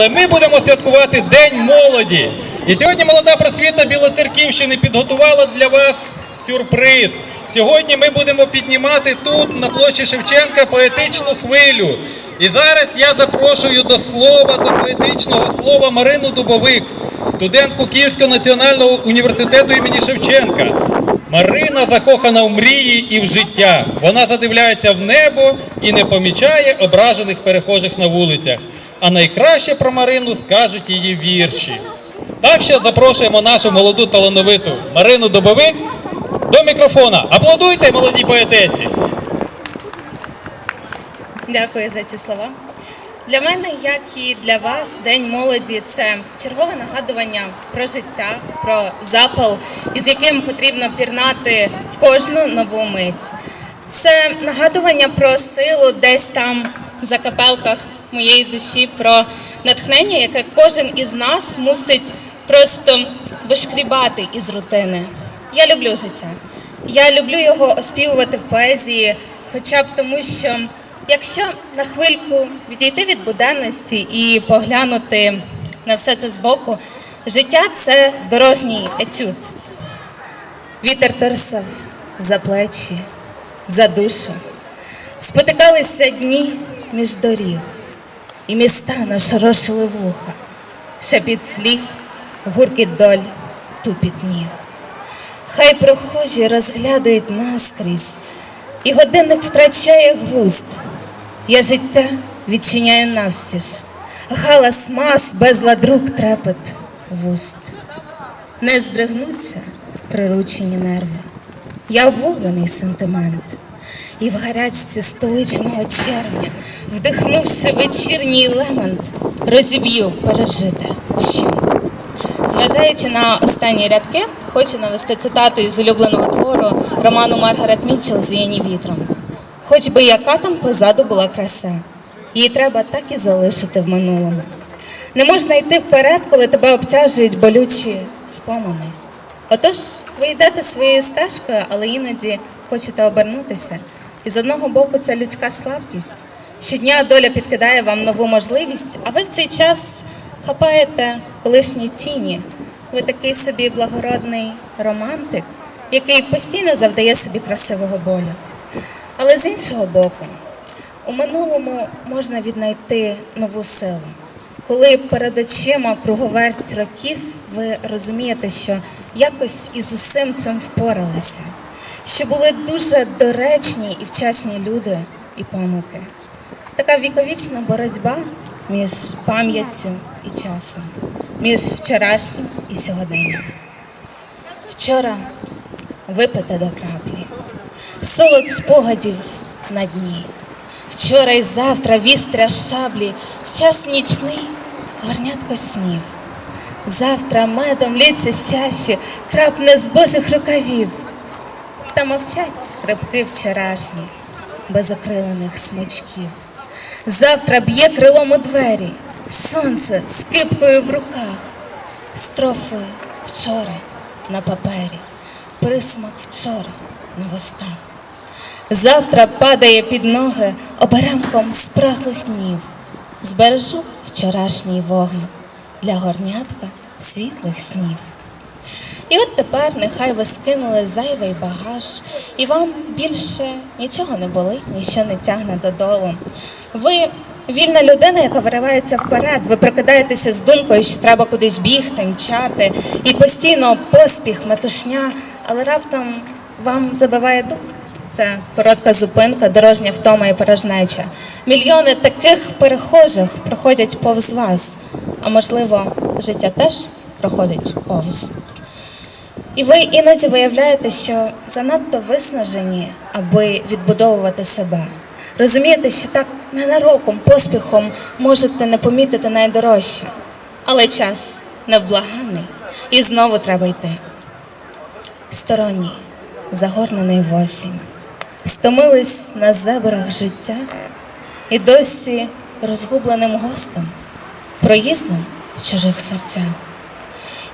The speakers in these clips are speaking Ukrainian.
Ми будемо святкувати День молоді. І сьогодні молода просвіта Білоцерківщини підготувала для вас сюрприз. Сьогодні ми будемо піднімати тут, на площі Шевченка, поетичну хвилю. І зараз я запрошую до слова, до поетичного слова Марину Дубовик, студентку Київського національного університету імені Шевченка. Марина закохана в мрії і в життя. Вона задивляється в небо і не помічає ображених перехожих на вулицях. А найкраще про Марину скажуть її вірші. Так що запрошуємо нашу молоду талановиту Марину Добовик до мікрофона. Аплодуйте молодій поетесі! Дякую за ці слова. Для мене, як і для вас, День молоді це чергове нагадування про життя, про запал, із яким потрібно пірнати в кожну нову мить. Це нагадування про силу десь там в закапелках моєї душі, про натхнення, яке кожен із нас мусить просто вишкрібати із рутини. Я люблю життя. Я люблю його оспівувати в поезії, хоча б тому, що якщо на хвильку відійти від буденності і поглянути на все це збоку, життя це дорожній етюд. Вітер торсав за плечі, за душу. Спотикалися дні між доріг, і міста нашорошили вуха, шепіт слів, гуркіт доль, тупіт ніг. Хай прохожі розглядують наскрізь, і годинник втрачає глузд. Я життя відчиняю навстіж, галас мас, безлад рук трепет вуст. Не здригнуться приручені нерви. Я обвуглений сентимент, і в гарячці столичного червня, вдихнувши вечірній лемент, розіб'ю пережите вщент. Зважаючи на останні рядки, хочу навести цитату із улюбленого твору роману Маргарет Мітчелл «Звіяні вітром. Хоч би яка там позаду була краса, її треба так і залишити в минулому. Не можна йти вперед, коли тебе обтяжують болючі спомини. Отож, ви йдете своєю стежкою, але іноді хочете обернутися. І з одного боку це людська слабкість. Щодня доля підкидає вам нову можливість, а ви в цей час хапаєте колишні тіні. Ви такий собі благородний романтик, який постійно завдає собі красивого болю. Але з іншого боку, у минулому можна віднайти нову силу. Коли перед очима круговерть років, ви розумієте, що якось із усім цим впоралися, що були дуже доречні і вчасні люди і помилки. Така віковічна боротьба між пам'яттю і часом, між вчорашнім і сьогоденням. Вчора випите до краплі, солод спогадів на дні. Вчора і завтра вістря шаблі, час нічний горнятко снів. Завтра медом лється з чаші, крапне з божих рукавів. Та мовчать скрипки вчорашні, без окрилених смичків. Завтра б'є крилом у двері, сонце з кипкою в руках, строфи вчора на папері, присмак вчора на вустах. Завтра падає під ноги оберемком спраглих днів. Збережу вчорашній вогник для горнятка світлих снів. І от тепер нехай ви скинули зайвий багаж, і вам більше нічого не болить, ніщо не тягне додолу. Ви вільна людина, яка виривається вперед. Ви прокидаєтеся з думкою, що треба кудись бігти, мчати, і постійно поспіх, метушня, але раптом вам забиває дух. Це коротка зупинка, дорожня втома і порожнеча. Мільйони таких перехожих проходять повз вас, а можливо, життя теж проходить повз. І ви іноді виявляєте, що занадто виснажені, аби відбудовувати себе. Розумієте, що так ненароком, поспіхом можете не помітити найдорожче. Але час невблаганний, і знову треба йти. Сторонній, загорнений в осінь, стомились на зебрах життя і досі розгубленим гостем, проїздом в чужих серцях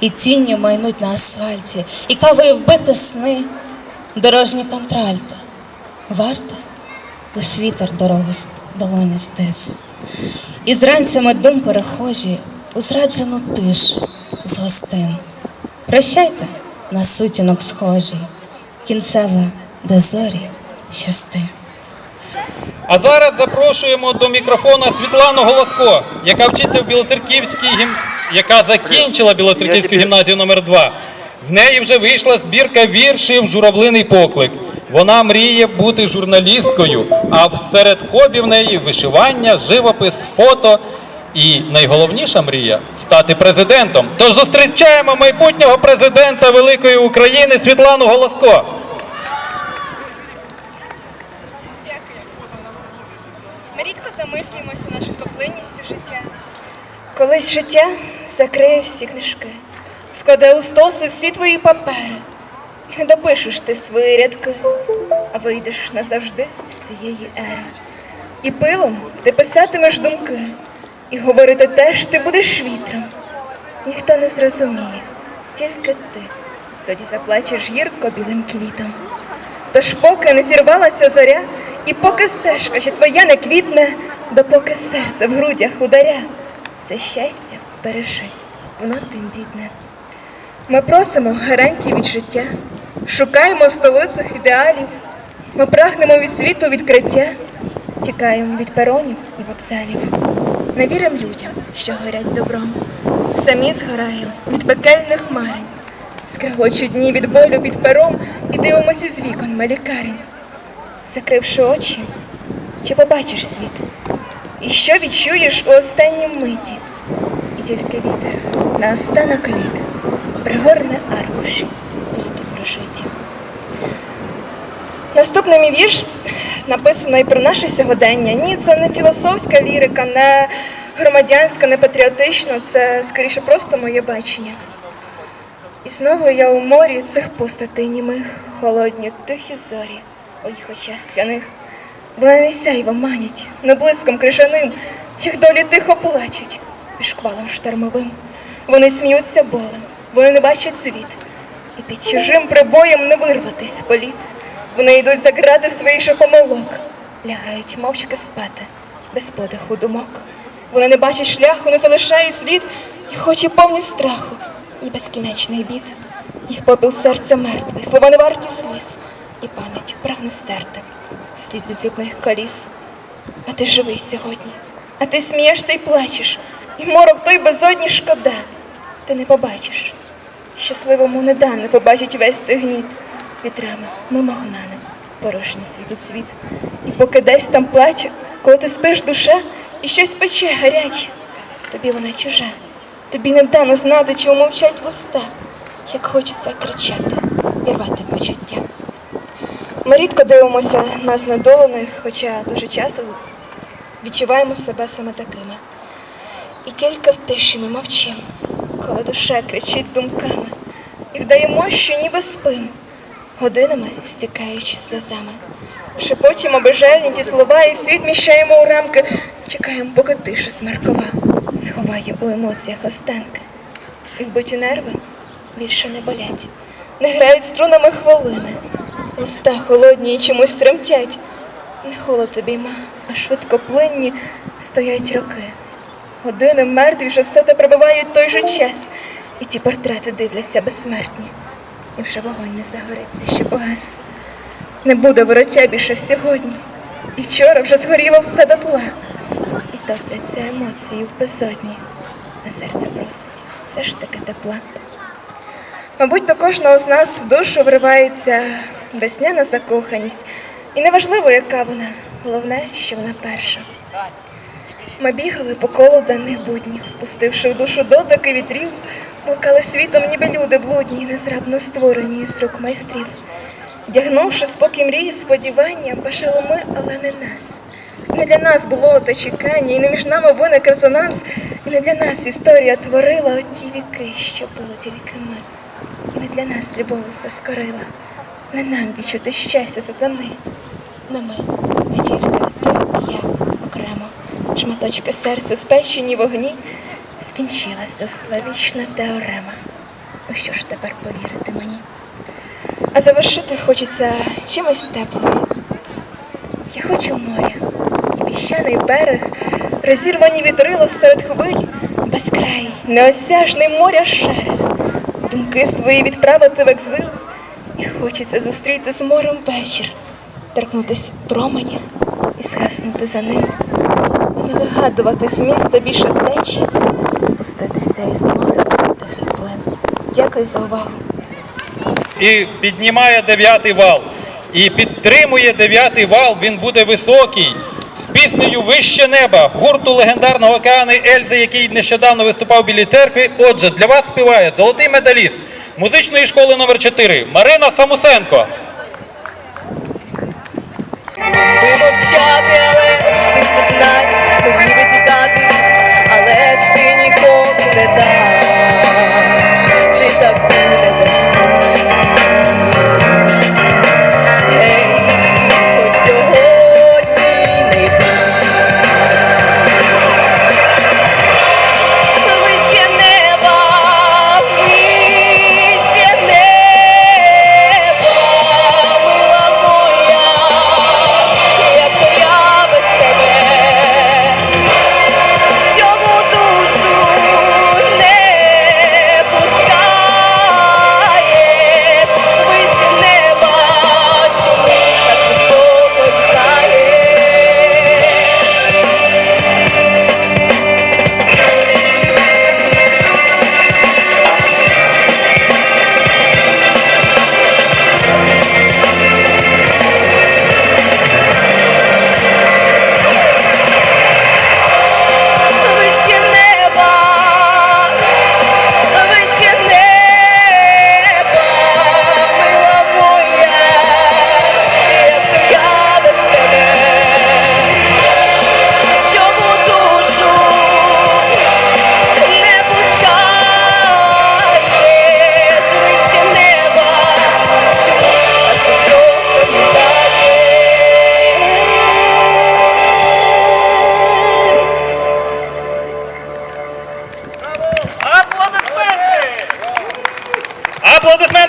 і тінню майнуть на асфальті, і кавою вбити сни, дорожні контральто. Варто лиш вітер дорогу долоні стис. і зранцями дом перехожі у зраджену тишу з гостин. Прощайте на сутінок схожий, кінцеве до зорі щасти. А зараз запрошуємо до мікрофона Світлану Голоско, яка вчиться в Білоцерківській гім... яка закінчила Білоцерківську гімназію номер 2 В неї вже вийшла збірка віршів Журавлиний поклик. Вона мріє бути журналісткою, а серед хобі в неї вишивання, живопис, фото. І найголовніша мрія стати президентом. Тож зустрічаємо майбутнього президента Великої України Світлану Голоско. Ми рідко замислюємося над швидкоплинністю життя. Колись життя закриє всі книжки, складе у стоси всі твої папери, не допишеш ти свої рядки, а вийдеш назавжди з цієї ери. І пилом ти писатимеш думки, і говорити теж ти будеш вітром. Ніхто не зрозуміє, тільки ти. Тоді заплачеш гірко білим квітом. Тож поки не зірвалася зоря, і поки стежка ще твоя не квітне, допоки серце в грудях ударя, це щастя бережи, воно тендітне. Ми просимо гарантій від життя, шукаємо в столицях ідеалів, ми прагнемо від світу відкриття, тікаємо від перонів і вокзалів, не віримо людям, що горять добром, самі згораємо від пекельних марень. Скрегочуть дні від болю під пером і дивимося з вікон ми лікарень. Закривши очі, чи побачиш світ? І що відчуєш у останній миті? І тільки вітер на останок літ пригорне аркуші пусто прожиті. Наступний мій вірш написаний про наше сьогодення. Ні, це не філософська лірика, не громадянська, не патріотична, це скоріше просто моє бачення. І знову я у морі цих постатей німих, холодні, тихі зорі, у їх очах скляних. Вони не сяйво манять, не блиском крижаним, їх долі тихо плачуть під шквалом штормовим. Вони сміються болем, вони не бачать світ, і під чужим прибоєм не вирватись з політ. Вони йдуть за гради своїх же помилок, лягають мовчки спати, без подиху думок. Вони не бачать шляху, не залишають слід, і хоч і повні страху, і безкінечний бід. Їх попіл серця мертвий, слова не варті сліз, і пам'ять прагне стерти слід від людних коліс. А ти живий сьогодні, а ти смієшся і плачеш, і морок той безодні шкода. Ти не побачиш. Щасливому не дане побачить весь той гніт вітрами мимо гнане, порожній світу світ. І поки десь там плаче, коли ти спиш душа, і щось пече гаряче, тобі вона чужа. Тобі не дано знати, чи умовчать вуста, як хочеться кричати і рвати почуття. Ми рідко дивимося на знедолених, хоча дуже часто відчуваємо себе саме такими. І тільки в тиші ми мовчим, коли душа кричить думками, і вдаємо, що ніби спим, годинами стікаючи сльозами. Шепочемо безжальні ті слова, і світ міщаємо у рамки, чекаємо, поки тиша смеркова сховає у емоціях останки. І вбиті нерви більше не болять, не грають струнами хвилини. Уста холодні і чомусь тремтять. Не холод обійма, а швидкоплинні стоять роки. Години мертві шосоти пробивають той же час, і ті портрети дивляться безсмертні. І вже вогонь не загориться, що погас. Не буде вороття більше сьогодні. І вчора вже згоріло все дотла. І топляться емоції в безодні, а серце просить все ж таки тепла. Мабуть, до кожного з нас в душу вривається весняна закоханість. І неважливо, яка вона, головне, що вона перша. Ми бігали по колу даних буднів, впустивши в душу дотики вітрів, блукали світом, ніби люди блудні, незрабно створені із рук майстрів. Дягнувши спокій мрії, сподівання, бажали ми, але не нас. Не для нас було те чекання, і не між нами виник резонанс, і не для нас історія творила оті віки, що було тільки ми. І не для нас любов все скорила, не нам відчути щастя сатани. Не ми, а тільки ти і я окремо. Шматочки серця, спечені вогні, скінчилась людства вічна теорема. У що ж тепер повірити мені? А завершити хочеться чимось теплим. Я хочу моря, і піщаний берег, розірвані вітрила серед хвиль, безкрай, неосяжний моря шере, думки свої відправити в екзил, і хочеться зустріти з морем вечір, торкнутись променя і схаснути за ним, і не вигадувати з міста більше втечі, пуститися із моря тихий плен. Дякую за увагу. і піднімає дев'ятий вал. І підтримує дев'ятий вал, він буде високий. З піснею Вище неба гурту легендарного океани Ельзи, який нещодавно виступав в Білій церкві. Отже, для вас співає золотий медаліст музичної школи номер 4 Марина Самусенко. Ти мовчати, але ти знаєш, мені витікати,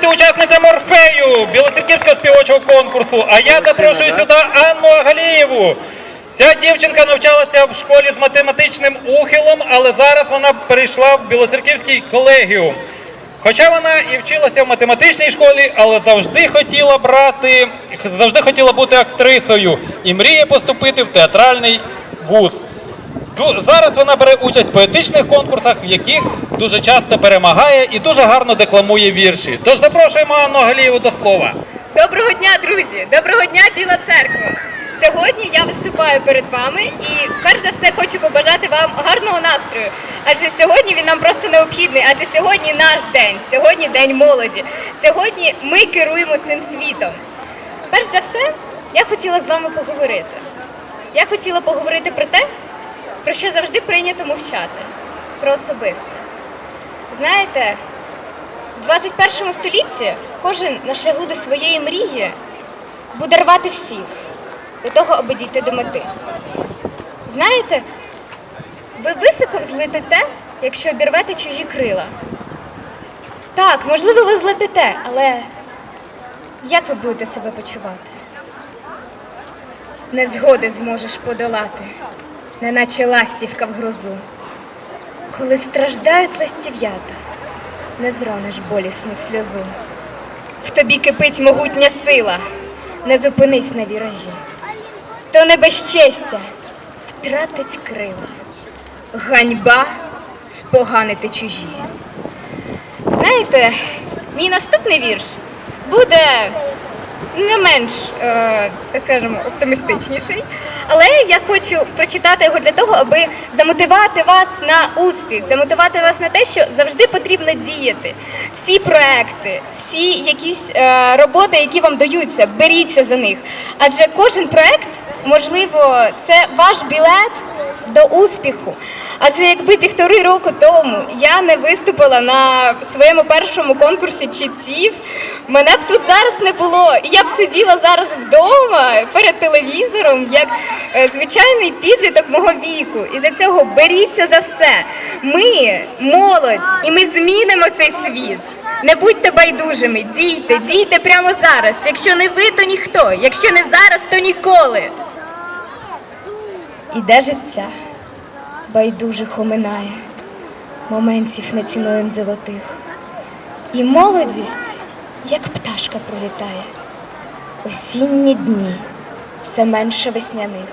Аплодисменти учасницям Орфею Білоцерківського співочого конкурсу. А я запрошую сюди Анну Агалієву. Ця дівчинка навчалася в школі з математичним ухилом, але зараз вона перейшла в Білоцерківський колегіум. Хоча вона і вчилася в математичній школі, але завжди хотіла брати, завжди хотіла бути актрисою і мріє поступити в театральний вуз. Зараз вона бере участь в поетичних конкурсах, в яких дуже часто перемагає і дуже гарно декламує вірші. Тож запрошуємо Анну Галієву до слова. Доброго дня, друзі! Доброго дня, Біла Церква! Сьогодні я виступаю перед вами і перш за все хочу побажати вам гарного настрою. Адже сьогодні він нам просто необхідний, адже сьогодні наш день, сьогодні день молоді. Сьогодні ми керуємо цим світом. Перш за все, я хотіла з вами поговорити. Я хотіла поговорити про те, про що завжди прийнято мовчати, про особисте. Знаєте, в 21 столітті кожен на шляху до своєї мрії буде рвати всіх для того, аби дійти до мети. Знаєте, ви високо взлетите, якщо обірвете чужі крила. Так, можливо, ви злетите, але як ви будете себе почувати? Незгоди зможеш подолати, неначе ластівка в грозу. Коли страждають ластів'ята, не зрониш болісну сльозу. В тобі кипить могутня сила, не зупинись на віражі. То не безчестя втратить крила, ганьба споганити чужі. Знаєте, мій наступний вірш буде не менш, е, так скажемо, оптимістичніший. Але я хочу прочитати його для того, аби замотивувати вас на успіх, замотивувати вас на те, що завжди потрібно діяти. Всі проекти, всі якісь е, роботи, які вам даються, беріться за них. Адже кожен проект, можливо, це ваш білет до успіху. Адже якби півтори року тому я не виступила на своєму першому конкурсі читців, мене б тут зараз не було. І я б сиділа зараз вдома перед телевізором, як е, звичайний підліток мого віку. І за цього беріться за все. Ми молодь, і ми змінимо цей світ. Не будьте байдужими, дійте, дійте прямо зараз. Якщо не ви, то ніхто. Якщо не зараз, то ніколи. Іде життя, байдужих оминає, моментів не цінуєм золотих. І молодість, як пташка пролітає, осінні дні все менше весняних.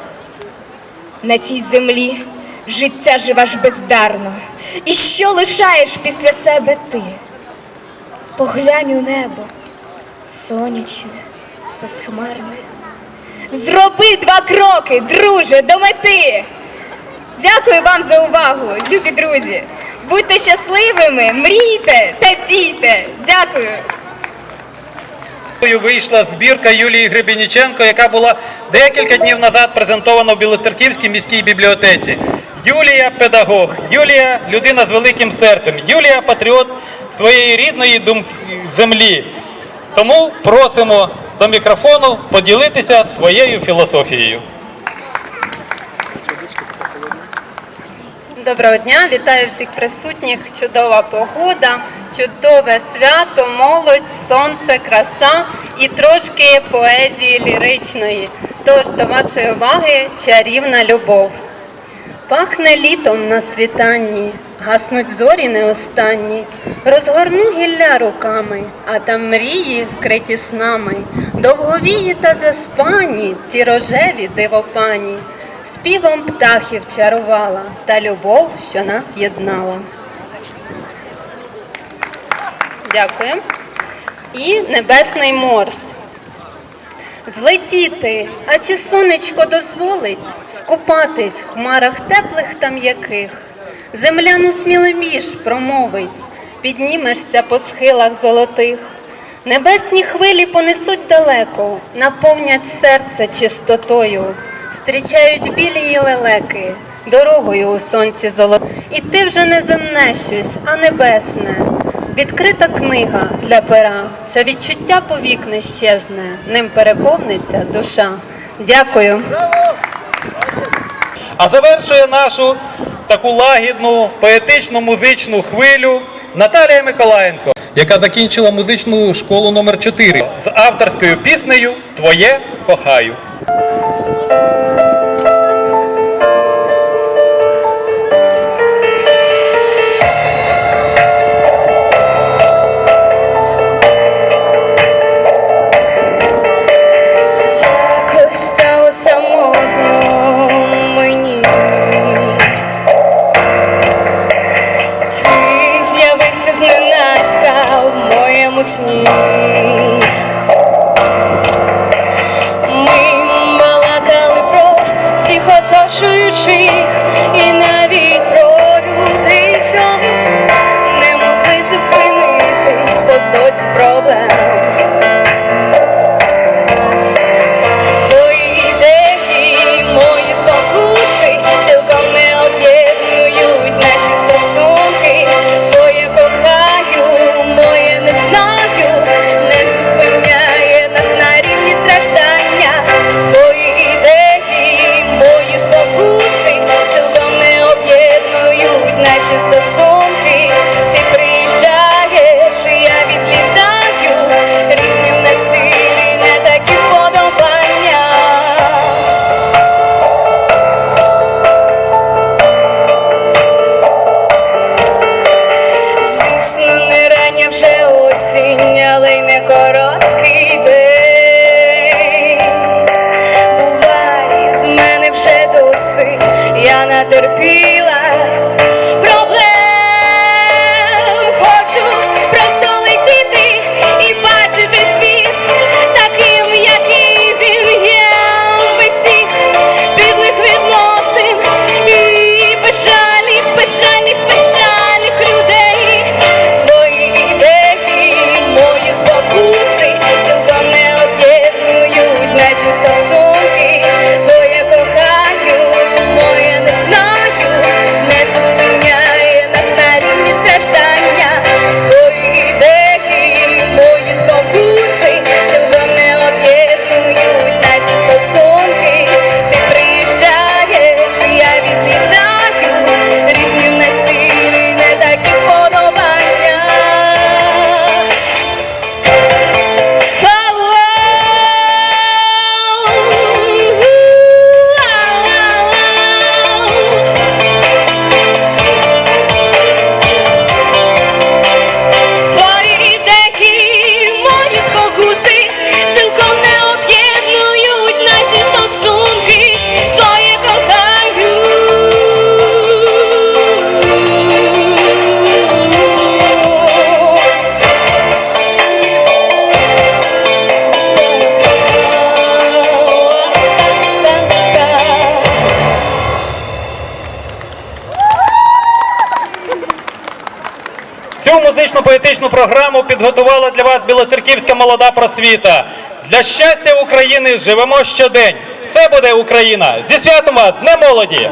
На цій землі життя живеш бездарно, і що лишаєш після себе ти? Поглянь у небо, сонячне, безхмарне. Зроби два кроки, друже, до мети. Дякую вам за увагу, любі друзі. Будьте щасливими, мрійте та дійте. Дякую. Вийшла збірка Юлії Гребеніченко, яка була декілька днів назад презентована в Білоцерківській міській бібліотеці. Юлія педагог, Юлія людина з великим серцем, Юлія патріот своєї рідної землі. Тому просимо до мікрофону поділитися своєю філософією. Доброго дня, вітаю всіх присутніх. Чудова погода, чудове свято, молодь, сонце, краса і трошки поезії ліричної. Тож до вашої уваги чарівна любов. Пахне літом на світанні, гаснуть зорі не останні. Розгорну гілля руками, а там мрії вкриті снами. Довговії та заспані, ці рожеві дивопані. Співом птахів чарувала та любов, що нас єднала. Дякую. І небесний морс. Злетіти, а чи сонечко дозволить скупатись в хмарах теплих та м'яких, земляну сміливіш промовить, піднімешся по схилах золотих, небесні хвилі понесуть далеко, наповнять серце чистотою, зустрічають білі лелеки, дорогою у сонці золотою. І ти вже не земне щось, а небесне. Відкрита книга для пера. Це відчуття повік не щезне, ним переповниться душа. Дякую. А завершує нашу таку лагідну поетичну музичну хвилю Наталія Миколаєнко, яка закінчила музичну школу номер 4 з авторською піснею Твоє кохаю. Звісно, не рання вже осінь, але й не короткий день. Бувай, з мене вже досить, я натерпілась музично-поетичну програму підготувала для вас Білоцерківська молода просвіта. Для щастя України живемо щодень. Все буде Україна! Зі святом вас, не молоді!